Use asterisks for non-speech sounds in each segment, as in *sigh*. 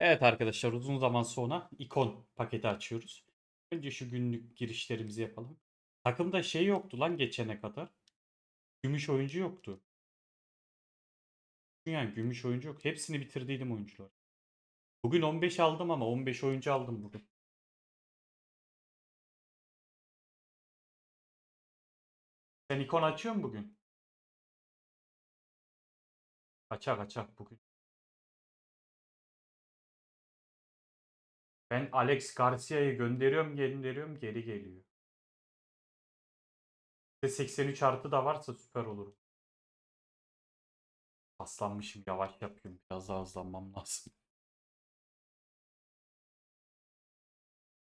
Evet arkadaşlar uzun zaman sonra ikon paketi açıyoruz. Önce şu günlük girişlerimizi yapalım. Takımda şey yoktu lan geçene kadar. Gümüş oyuncu yoktu. Yani gümüş oyuncu yok. Hepsini bitirdiydim oyuncular. Bugün 15 aldım ama 15 oyuncu aldım bugün. Sen ikon açıyor musun bugün? Açak açak bugün. Ben Alex Garcia'yı gönderiyorum gönderiyorum geri geliyor. Bir de 83 artı da varsa süper olur. Aslanmışım yavaş yapıyorum. Biraz daha hızlanmam *laughs* lazım.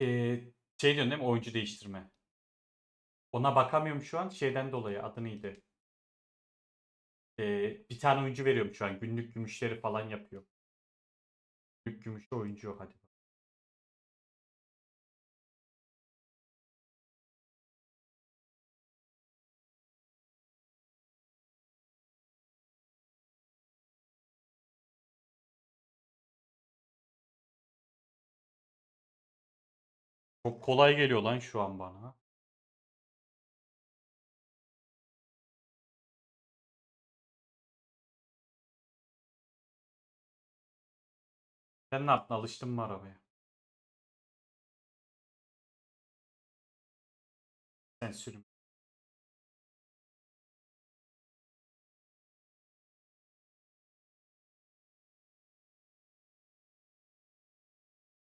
Ee, şey diyorsun değil mi? Oyuncu değiştirme. Ona bakamıyorum şu an. Şeyden dolayı adı neydi? Ee, bir tane oyuncu veriyorum şu an. Günlük gümüşleri falan yapıyor. Günlük gümüşlü oyuncu hadi. Çok kolay geliyor lan şu an bana. Sen ne yaptın? Alıştın mı arabaya? Sen sürüm.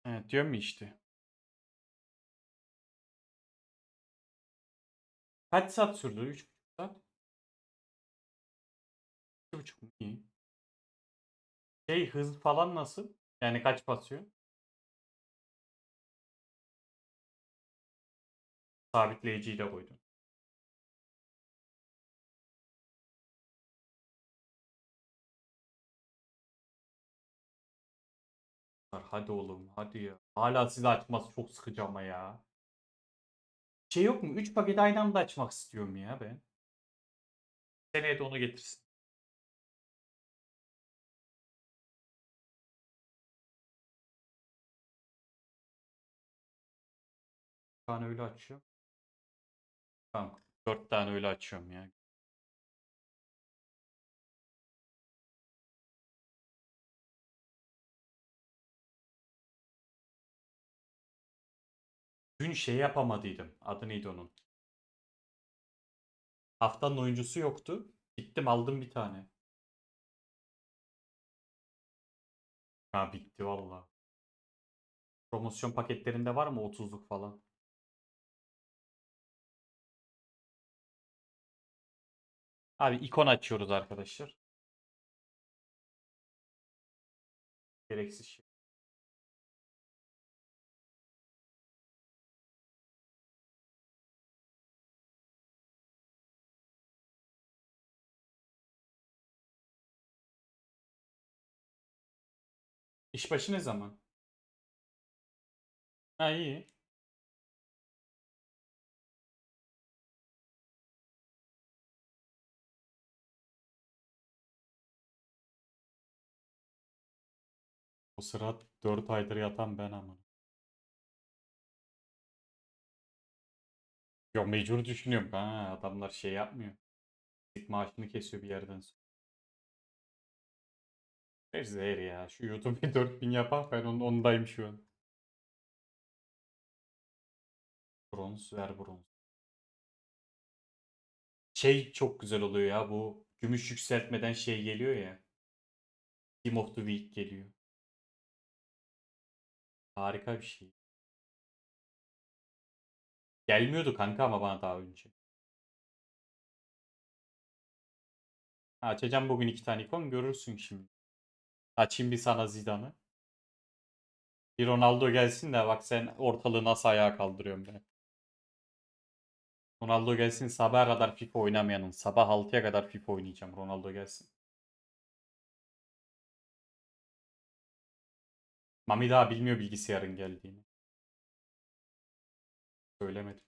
Evet diyorum işte. Kaç saat sürdü? 3,5 saat. 2,5 mu? İyi. Şey hız falan nasıl? Yani kaç basıyor? Sabitleyiciyi de koydun. Hadi oğlum hadi ya. Hala sizi açması çok sıkıcı ama ya. Şey yok mu? 3 paket aynı anda açmak istiyorum ya ben. Seneye de onu getirsin. Tane öyle açıyorum. Tamam. 4 tane öyle açıyorum ya. Dün şey yapamadıydım. Adı neydi onun? Haftanın oyuncusu yoktu. Gittim aldım bir tane. Ha bitti valla. Promosyon paketlerinde var mı 30'luk falan? Abi ikon açıyoruz arkadaşlar. Gereksiz şey. İşbaşı ne zaman? Ha iyi. O sıra 4 aydır yatan ben ama. Yok mecbur düşünüyorum. Ha, adamlar şey yapmıyor. Maaşını kesiyor bir yerden sonra. Ver zehir ya. Şu YouTube'u 4000 yapar ben onun, ondayım şu an. Bronz ver bronz. Şey çok güzel oluyor ya bu gümüş yükseltmeden şey geliyor ya. Team of the Week geliyor. Harika bir şey. Gelmiyordu kanka ama bana daha önce. Açacağım bugün iki tane ikon görürsün şimdi. Açayım bir sana Zidane'ı. Bir Ronaldo gelsin de bak sen ortalığı nasıl ayağa kaldırıyorum ben. Ronaldo gelsin sabaha kadar FIFA oynamayanın. Sabah 6'ya kadar FIFA oynayacağım Ronaldo gelsin. Mami daha bilmiyor bilgisayarın geldiğini. Söylemedim.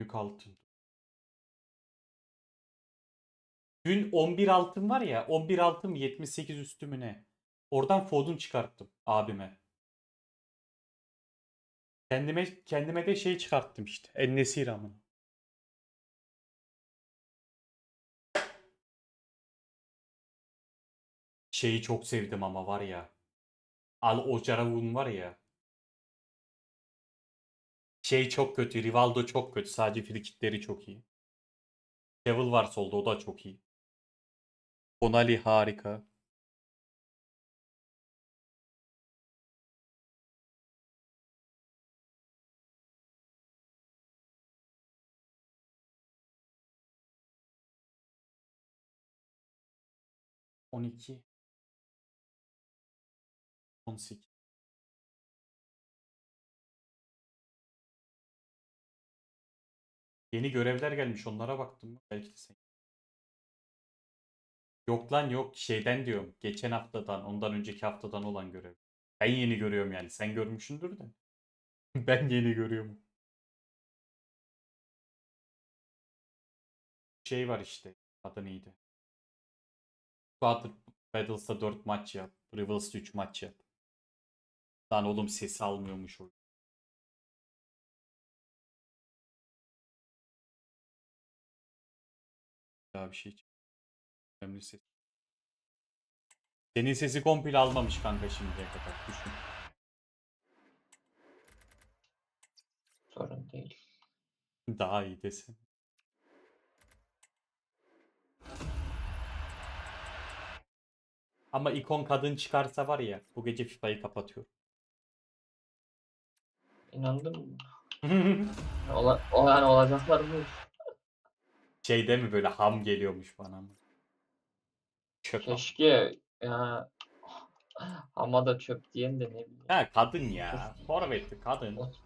Büyük altın. Dün 11 altın var ya 11 altın 78 üstü mü ne? Oradan Fodun çıkarttım abime. Kendime kendime de şey çıkarttım işte. Ennesi amına. Şeyi çok sevdim ama var ya. Al Ocaravun var ya. Şey çok kötü. Rivaldo çok kötü. Sadece frikikleri çok iyi. Devil var solda o da çok iyi. Bonali harika. On iki. On sekiz. Yeni görevler gelmiş onlara baktım? Belki de sen. Yok lan yok şeyden diyorum. Geçen haftadan ondan önceki haftadan olan görev. Ben yeni görüyorum yani. Sen görmüşsündür de. *laughs* Ben yeni görüyorum. Şey var işte. Adı neydi? Squad Battles'ta 4 maç yap. Rivals'ta 3 maç yap. Lan oğlum sesi almıyormuş o. Daha bir şey Önemli ses. Senin sesi komple almamış kanka şimdiye kadar. Düşün. Sorun değil. Daha iyi desin. Ama ikon kadın çıkarsa var ya bu gece FIFA'yı kapatıyor. İnandın mı? *laughs* Ola, o yani olacaklar bu. Şey değil mi böyle ham geliyormuş bana mı? Çöp. Keşke ya ama da çöp diyen de ne bileyim. Ha kadın ya. Forvetli kadın. Ot-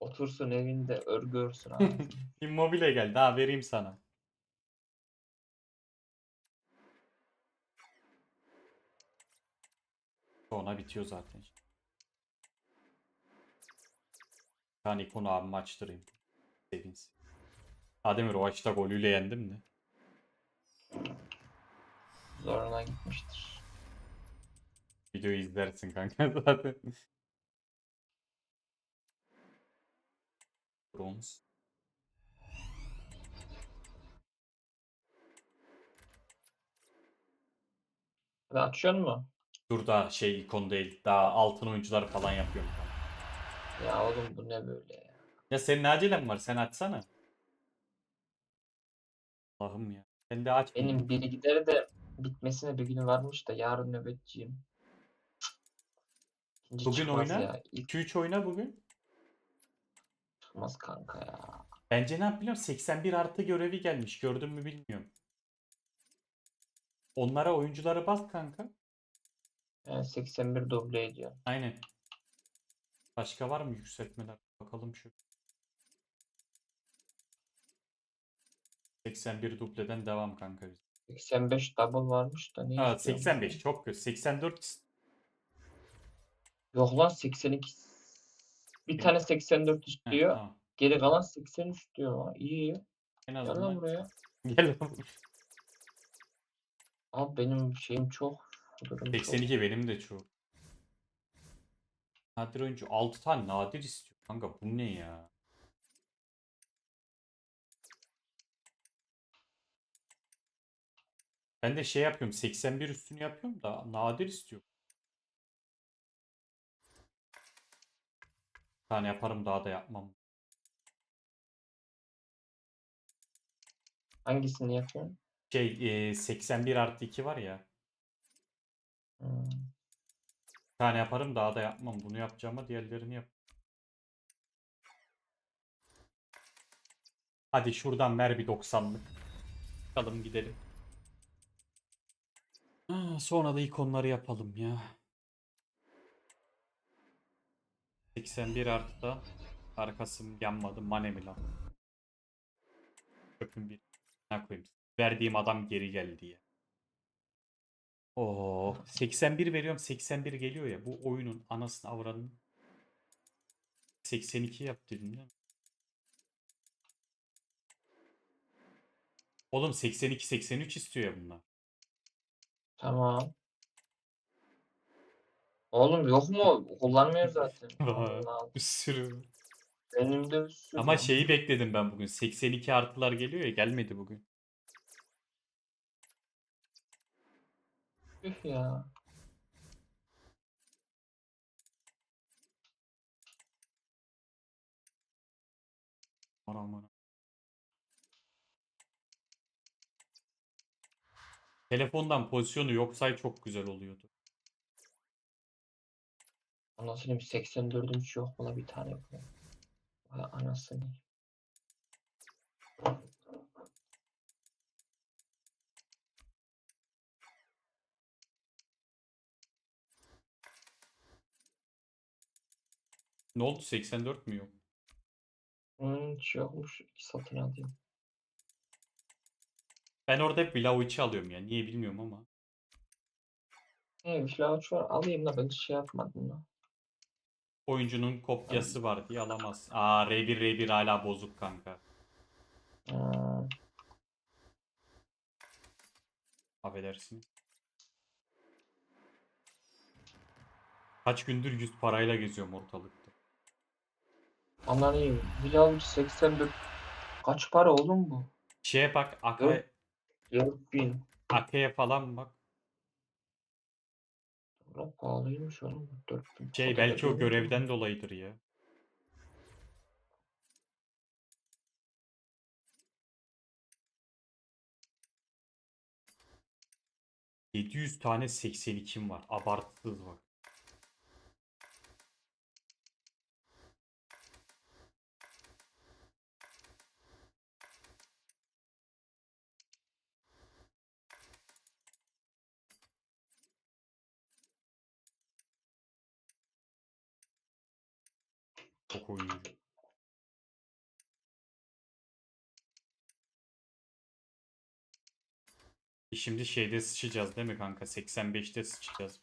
Otursun evinde örgü örsün anasını. *laughs* Immobile geldi ha vereyim sana. Sonra bitiyor zaten. Bir tane ikonu abime açtırayım. Sevinsin. Ademir o açta golüyle yendim de. Zoruna gitmiştir. Videoyu izlersin kanka *laughs* zaten. Bronz. Hadi mu? Dur daha şey ikon değil. Daha altın oyuncular falan yapıyorum. Ya oğlum bu ne böyle ya? Ya senin acelen var. Sen açsana. Allah'ım ya. Ben de aç. Benim biri gideri de bitmesine bir günü varmış da yarın nöbetçiyim. İkinci Bugün çıkmaz oyna. Ya. İlk 2-3 oyna bugün. çıkmaz kanka ya. Bence ne yapıyorum? 81 artı görevi gelmiş. Gördün mü bilmiyorum. Onlara oyunculara bas kanka. Yani 81 duble ediyor. Aynen. Başka var mı yükseltmeler? Bakalım şu. 81 dubleden devam kanka biz. 85 double varmış da ne Ha, istiyormuş 85 ya? çok kötü. 84 Yok lan 82. Bir tane 84 Heh, istiyor. tamam. Geri kalan 83 diyor. Ha, İyi. En Gel lan azından buraya. *laughs* gel lan. Abi benim şeyim çok. Durum çok. 82 benim de çok. Nadir oyuncu 6 tane nadir istiyor. Kanka bu ne ya? Ben de şey yapıyorum 81 üstünü yapıyorum da nadir istiyor. Bir tane yaparım daha da yapmam. Hangisini yapıyorsun? Şey e, 81 artı 2 var ya. Hmm. Bir tane yaparım daha da yapmam. Bunu yapacağıma diğerlerini yap. Hadi şuradan ver bir 90'lık. Bakalım gidelim. Ha, sonra da ikonları yapalım ya. 81 artıda arkasım yanmadı. Mane mi lan? Çöpün bir. Koyayım? Verdiğim adam geri geldi ya. Oo, 81 veriyorum 81 geliyor ya. Bu oyunun anasını avradını 82 yap dedim değil mi? Oğlum 82-83 istiyor ya bunlar. Tamam. Oğlum yok mu? Kullanmıyor zaten. *laughs* Var. Allah, Bir sürü. Benim de bir sürü. Ama şeyi bekledim ben bugün. 82 artılar geliyor ya gelmedi bugün. Üf ya. Aman aman. Telefondan pozisyonu yoksay çok güzel oluyordu. 84'üm hiç yok mu la bir tane. Vay anasını. Ne oldu 84 mü yok? Hmm, hiç yokmuş. İki satın alayım. Ben orada hep Vlahovic'i alıyorum ya. Niye bilmiyorum ama. Bir şey var alayım da ben şey yapmadım da. Oyuncunun kopyası var diye alamaz. Aa R1 R1 hala bozuk kanka. Hmm, Affedersin. Kaç gündür 100 parayla geziyorum ortalıkta. İyi. Bilal 84. Kaç para oğlum bu? Şeye bak Ake, Dört. 4000. Ake'ye falan bak. Ulan pahalıymış oğlum. bu, 4000. Şey belki o görevden dolayıdır ya. ...700 tane 82'm var. Abartısız bak. Çok oyuncu. Şimdi şeyde sıçacağız değil mi kanka? 85'te sıçacağız.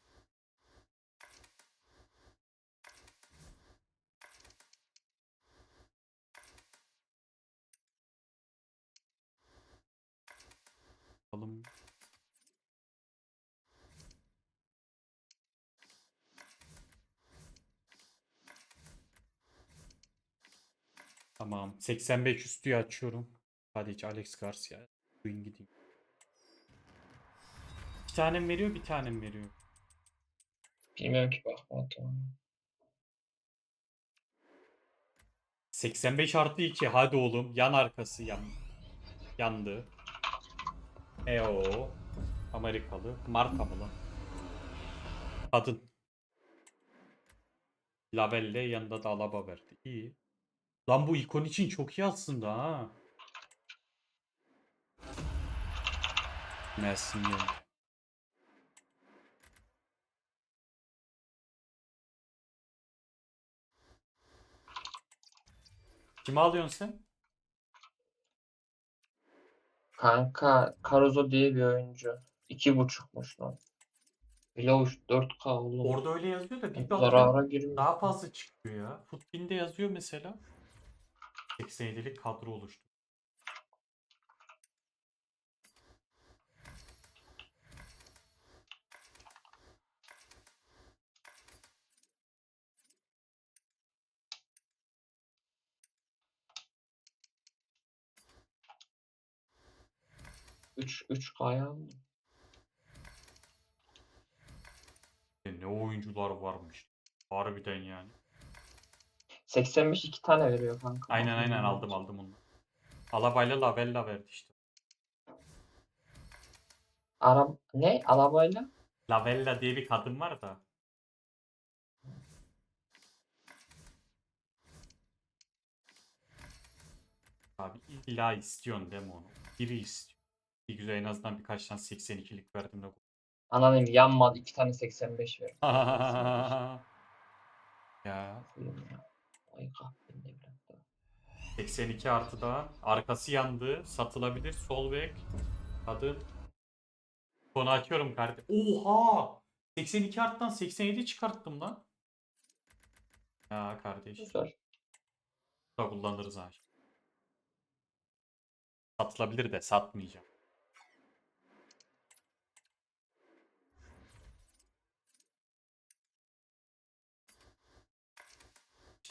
Bakalım. Tamam. 85 üstüyü açıyorum. Hadi hiç Alex Garcia. Bugün gideyim. Bir tanem veriyor, bir tanem veriyor. Bilmiyorum ki bakmadım. 85 artı 2. Hadi oğlum. Yan arkası yan. Yandı. EO. Amerikalı. Marka mı lan? Kadın. Lavelle yanında da Alaba verdi. İyi. Lan bu ikon için çok iyi aslında ha. Mersin geldi. Kimi alıyorsun sen? Kanka Caruso diye bir oyuncu. İki buçukmuş lan. Bilal 4K oğlum. Orada öyle yazıyor da bir bakıyorum. Daha fazla çıkıyor ya. Futbin'de yazıyor mesela. 87'lik kadro oluştu. Üç 3K'ya aldım. E Ne oyuncular varmış. Harbiden yani. 85 iki tane veriyor kanka. Aynen aynen aldım aldım onu. Alabayla Lavella verdi işte. Arab ne? Arabayla? Lavella diye bir kadın var da. Abi illa istiyorsun değil mi onu? Biri istiyor. Bir güzel en azından birkaç tane 82'lik verdim de. Ananın yanmadı iki tane 85 ver. *laughs* ya ya. Ay kahvenin evlatları. 82 artı da arkası yandı. Satılabilir. Sol bek. Kadın. Konu açıyorum kardeşim. Oha! 82 arttan 87 çıkarttım lan. Ya kardeş. Güzel. Da kullanırız ha. Satılabilir de satmayacağım.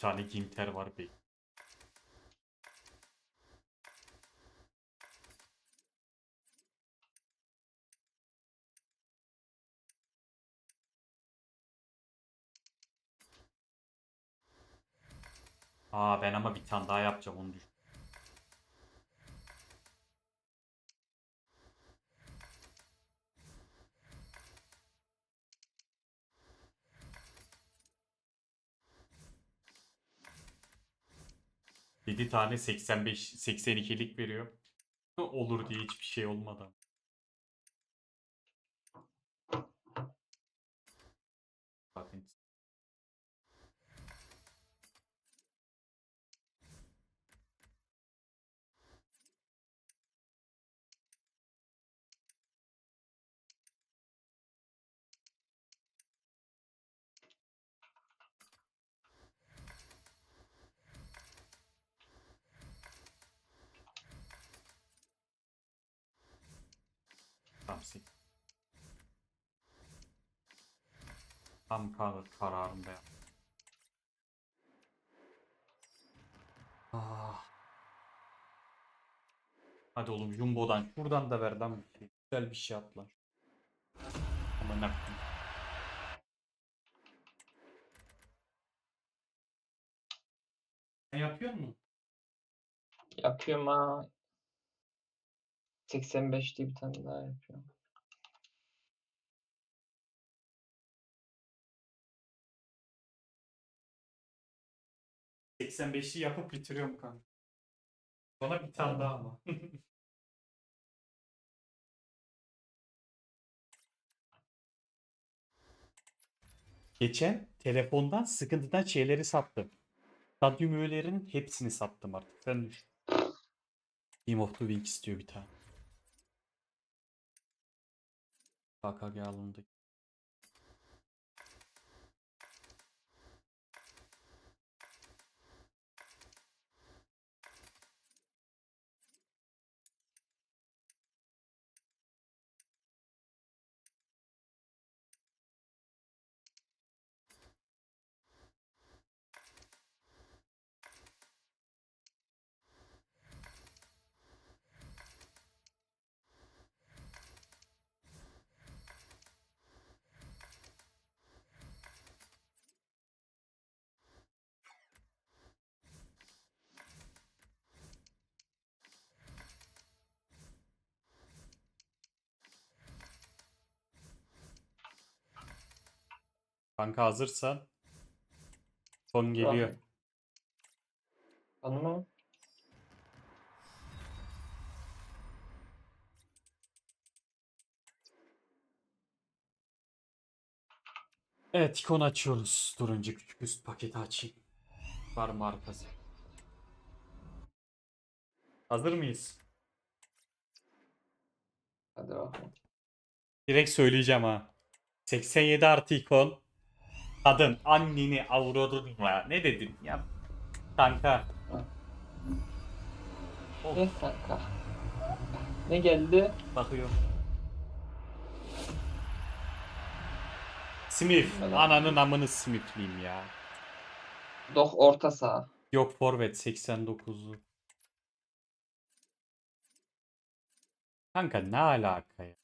Bir tane Ginter var be. Aa ben ama bir tane daha yapacağım onu düşün. Yedi tane 85 82'lik veriyor. Olur diye hiçbir şey olmadan. Tam sek- Tam kar kararında yap. Ah. Hadi oğlum Jumbo'dan şuradan da ver lan bir şey. Güzel bir şey at. Ama ne yapayım? Ne yapıyor musun? Yapıyorum ha. 85'te bir tane daha yapıyorum. Hı. 85'i yapıp bitiriyorum kanka. Sonra bir tane daha ama. *laughs* Geçen telefondan sıkıntıdan şeyleri sattım. Stadyum üyelerinin hepsini sattım artık. Sen düşün. Game of the Week istiyor bir tane. Alındı. Kanka hazırsan son geliyor. Mı? Evet ikon açıyoruz. Durunca küçük üst paketi açayım. Var mı arkası? Hazır mıyız? Hadi bakalım. Direkt söyleyeceğim ha. 87 artı ikon. Kadın anneni avradınla. Ne dedin ya? Kanka. Of, Ne kanka? Ne geldi? bakıyorum. Smith. Evet. Ananın amını Smith'liyim ya. Doh orta saha. Yok forvet 89'u. Kanka ne alaka ya?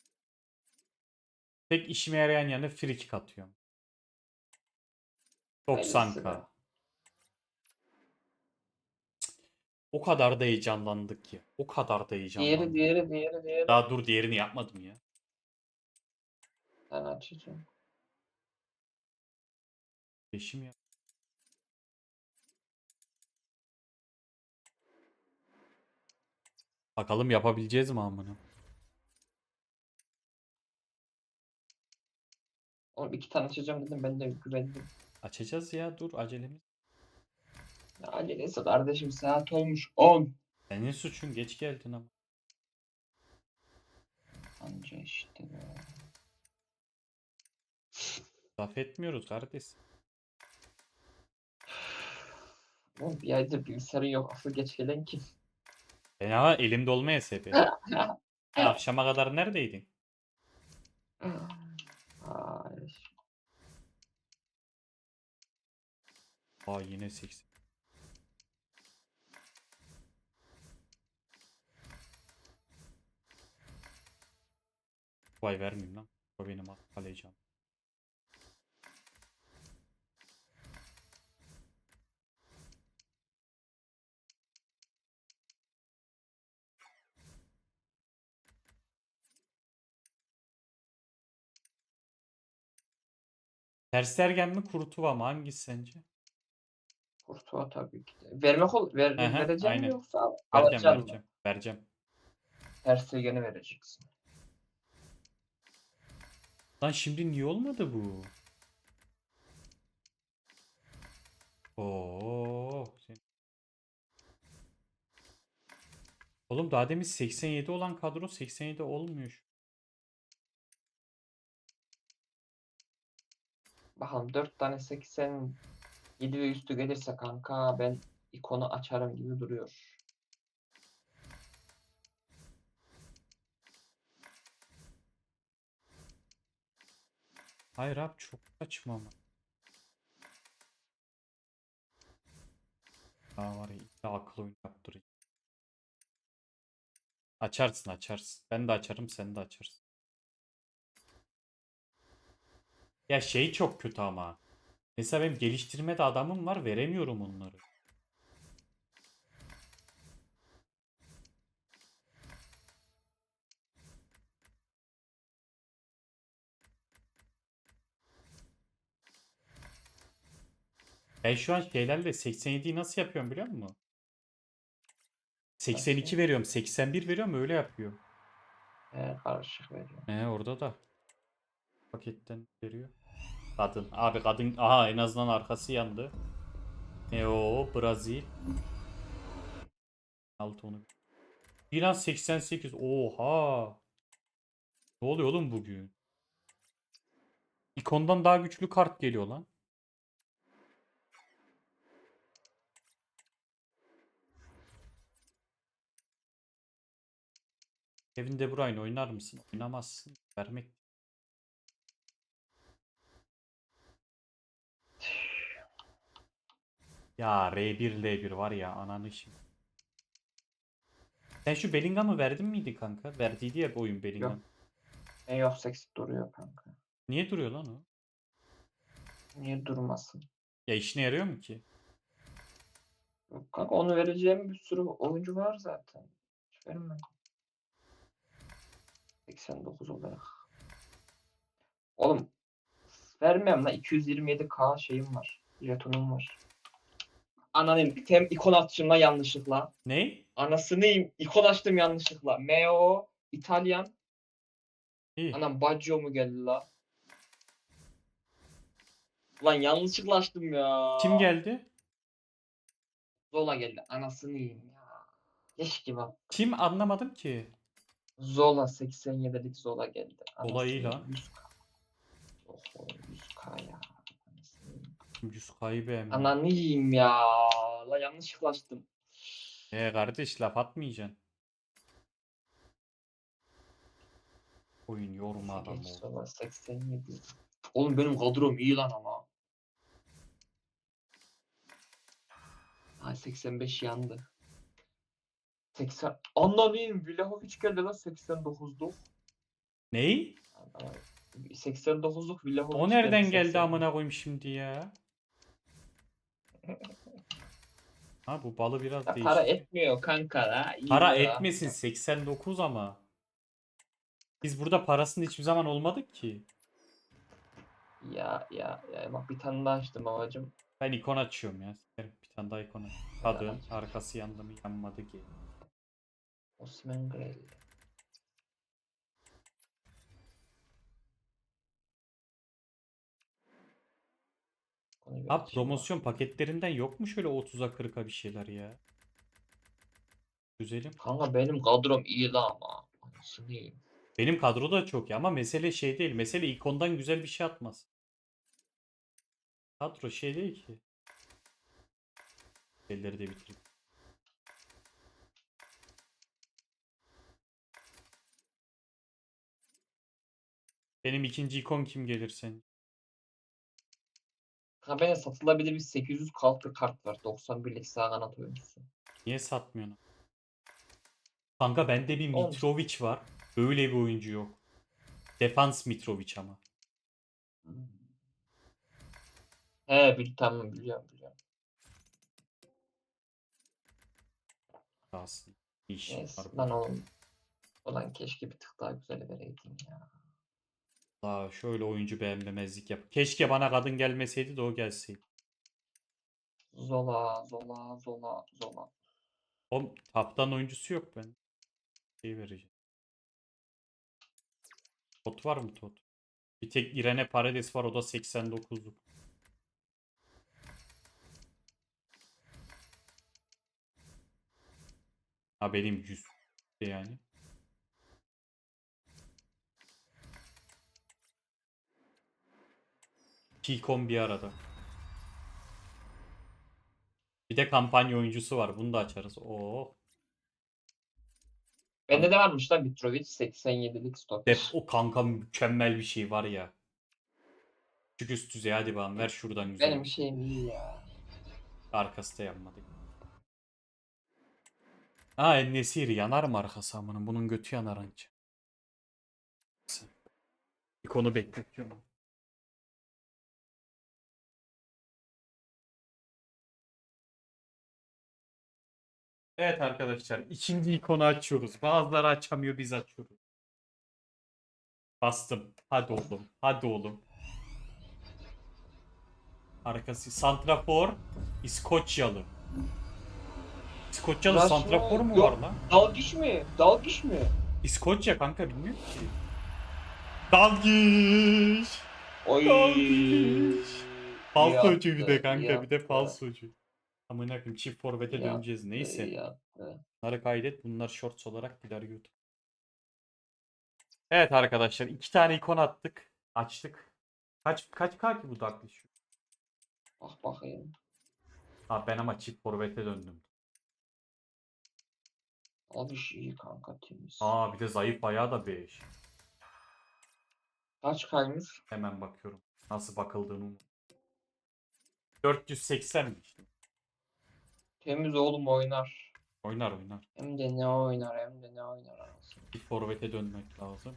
Tek işime yarayan yanı free kick atıyorum. Hayırlısı 90k. be. O kadar da heyecanlandık ya. O kadar da heyecanlandık. Diğeri diğeri diğeri diğeri. Daha dur diğerini yapmadım ya. Ben açacağım. Beşim ya. Bakalım yapabileceğiz mi amına? Oğlum iki tane açacağım dedim ben de güvendim. Açacağız ya dur acelemiz. Ne acelesi kardeşim saat olmuş 10. Senin suçun geç geldin ama. Anca işte be. Laf etmiyoruz kardeş. *sighs* Oğlum bir aydır bilgisayarı yok. Asıl geç gelen kim? Ben ama elimde olmaya SP. *laughs* Akşama kadar neredeydin? Ay. Aa yine 80. Vay vermeyeyim lan. O benim kaleceğim. Terstergen mi Kurtuva mı? Hangisi sence? Kurtuğa tabii ki de. Vermek ol, ver, Aha, vereceğim aynen. yoksa al- Vereceğim alacaksın mı? vereceğim. Vereceğim. Tersegeni vereceksin. Lan şimdi niye olmadı bu? Oo. Oğlum daha demin 87 olan kadro 87 olmuyor. Bakalım 4 tane 87 ve üstü gelirse kanka ben ikonu açarım gibi duruyor. Hayır abi çok saçma ama. Daha var ya illa akıl oyunu yaptırayım. Açarsın açarsın. Ben de açarım sen de açarsın. Ya şey çok kötü ama. Mesela benim geliştirmede adamım var veremiyorum onları. Ben şu an şeylerle 87'yi nasıl yapıyorum biliyor musun? 82 veriyorum, 81 veriyorum öyle yapıyor. He, karışık veriyor. He orada da paketten veriyor. Kadın. Abi kadın aha en azından arkası yandı. Ne o Brazil. Altı onu. İran 88. Oha. Ne oluyor oğlum bugün? İkondan daha güçlü kart geliyor lan. Kevin De Bruyne oynar mısın? Oynamazsın. Vermek. Ya R1 L1 var ya ananı şimdi. Sen şu Bellingham'ı verdin miydi kanka? Verdiydi ya bu oyun Bellingham. Yok seksi duruyor kanka. Niye duruyor lan o? Niye durmasın? Ya işine yarıyor mu ki? Yok Kanka onu vereceğim bir sürü oyuncu var zaten. Hiç vermem. 89 olarak. Oğlum vermem la 227k şeyim var. Jetonum var. Ananın tem ikon açtım la yanlışlıkla. Ne? Anasını ikon açtım yanlışlıkla. Meo İtalyan. İyi. Anam Baggio mu geldi la? Lan yanlışlıkla açtım ya. Kim geldi? Zola geldi. Anasını yiyeyim ya. Keşke bak. Kim anlamadım ki. Zola 87'lik Zola geldi. Zola iyi Anasını lan. 100k. Oho 100k ya. 100k'yı beğendim. Ananı yiyeyim ya. La yanlışlıkla açtım. E kardeş laf atmayacaksın. Oyun yorma adam Geç oldu. Zola 87. Oğlum benim kadrom iyi lan ama. Ha 85 yandı. 80 Anlamayayım. Vlahovic geldi lan 89'luk. Ney? 89'luk Vlahovic O nereden geldi geldi 80'lik. amına koyayım şimdi ya? Ha bu balı biraz değişti. para etmiyor kanka la. iyi Para ya. etmesin 89 ama. Biz burada parasının hiçbir zaman olmadık ki. Ya ya ya bak bir tane daha açtım babacım. Ben ikon açıyorum ya. Sikerim, Bir tane daha ikon aç. Kadın arkası yandı mı yanmadı ki. Osman Grell. Ona şey promosyon paketlerinden yok mu şöyle 30'a 40'a bir şeyler ya? Güzelim. Kanka benim kadrom iyi la ama. Nasıl? Benim kadro da çok ya ama mesele şey değil. Mesele ikondan güzel bir şey atmaz. Kadro şey değil ki. Elleri de bitireyim. Benim ikinci ikon kim gelir senin? Benim satılabilir bir 800 kalkı kart var. 91'lik sağ kanat oyuncusu. Niye satmıyorsun? Kanka bende bir Olmuş. Mitrovic var. Böyle bir oyuncu yok. Defans Mitrovic ama. Hmm. He bil tamam biliyorum biliyorum. Aslında. İş Neyse var. lan oğlum. Ulan keşke bir tık daha güzel vereydin ya. Daha şöyle oyuncu beğenmemezlik yap. Keşke bana kadın gelmeseydi de o gelseydi. Zola, Zola, Zola, Zola. O taptan oyuncusu yok ben. Şey vereceğim. Tot var mı tot? Bir tek Irene Paredes var o da 89'luk. Ha benim 100 yani. İkon bir arada. Bir de kampanya oyuncusu var. Bunu da açarız. Oo. Bende de varmış lan Mitrovic 87'lik stop. Dep o kanka mükemmel bir şey var ya. Küçük üst düzey hadi bakalım ver şuradan güzel. Benim şeyim iyi ya. Arkası da yanmadı. Ha Nesiri yanar mı arkası amının? Bunun götü yanar anca. İkonu bekletiyorum. Evet arkadaşlar ikinci ikonu açıyoruz. Bazıları açamıyor biz açıyoruz. Bastım. Hadi oğlum. Hadi oğlum. Arkası Santrafor İskoçyalı. İskoçyalı Rasmo- Santrafor mu Yok. var lan? Dalgiş mi? Dalgiş mi? İskoçya kanka bilmiyorum ki. Dalgiş. Oy. Dalgiş. Falsocu bir de kanka bir de falsocu. Amına koyayım çift forvete döneceğiz neyse. yattı. Bunları kaydet. Bunlar shorts olarak gider YouTube. Evet arkadaşlar iki tane ikon attık. Açtık. Kaç kaç K ki bu Dalgiş? Bak bakayım. Ha ben ama çift forvete döndüm. Dalgiş iyi kanka temiz. Aa bir de zayıf ayağı da 5. Kaç kaymış? Hemen bakıyorum. Nasıl bakıldığını. unut- 480 mi işte? Temiz oğlum oynar. Oynar oynar. Hem de ne oynar hem de ne oynar anasını. Bir forvete dönmek lazım.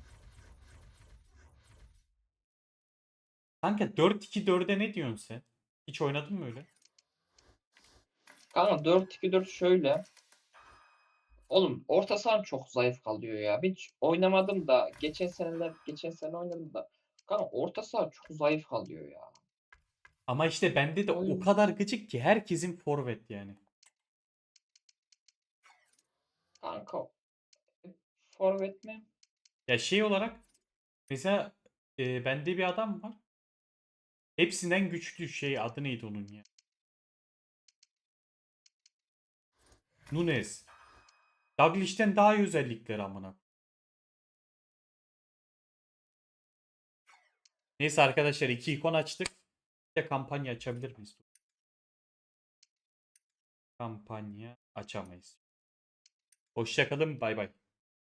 Kanka 4-2-4'e ne diyorsun sen? Hiç oynadın mı öyle? Kanka 4-2-4 şöyle. Oğlum orta sahan çok zayıf kalıyor ya. Hiç oynamadım da geçen seneler geçen sene oynadım da. Kanka orta saha çok zayıf kalıyor ya. Ama işte bende de o Oyun- kadar gıcık ki herkesin forvet yani. Kanka forvet mi? Ya şey olarak mesela e, bende bir adam var. Hepsinden güçlü şey adı neydi onun ya? Nunes. Dalglish'ten daha iyi özellikleri amına. Neyse arkadaşlar iki ikon açtık. Bir de kampanya açabilir miyiz? Kampanya açamayız. Hoşçakalın bay bay.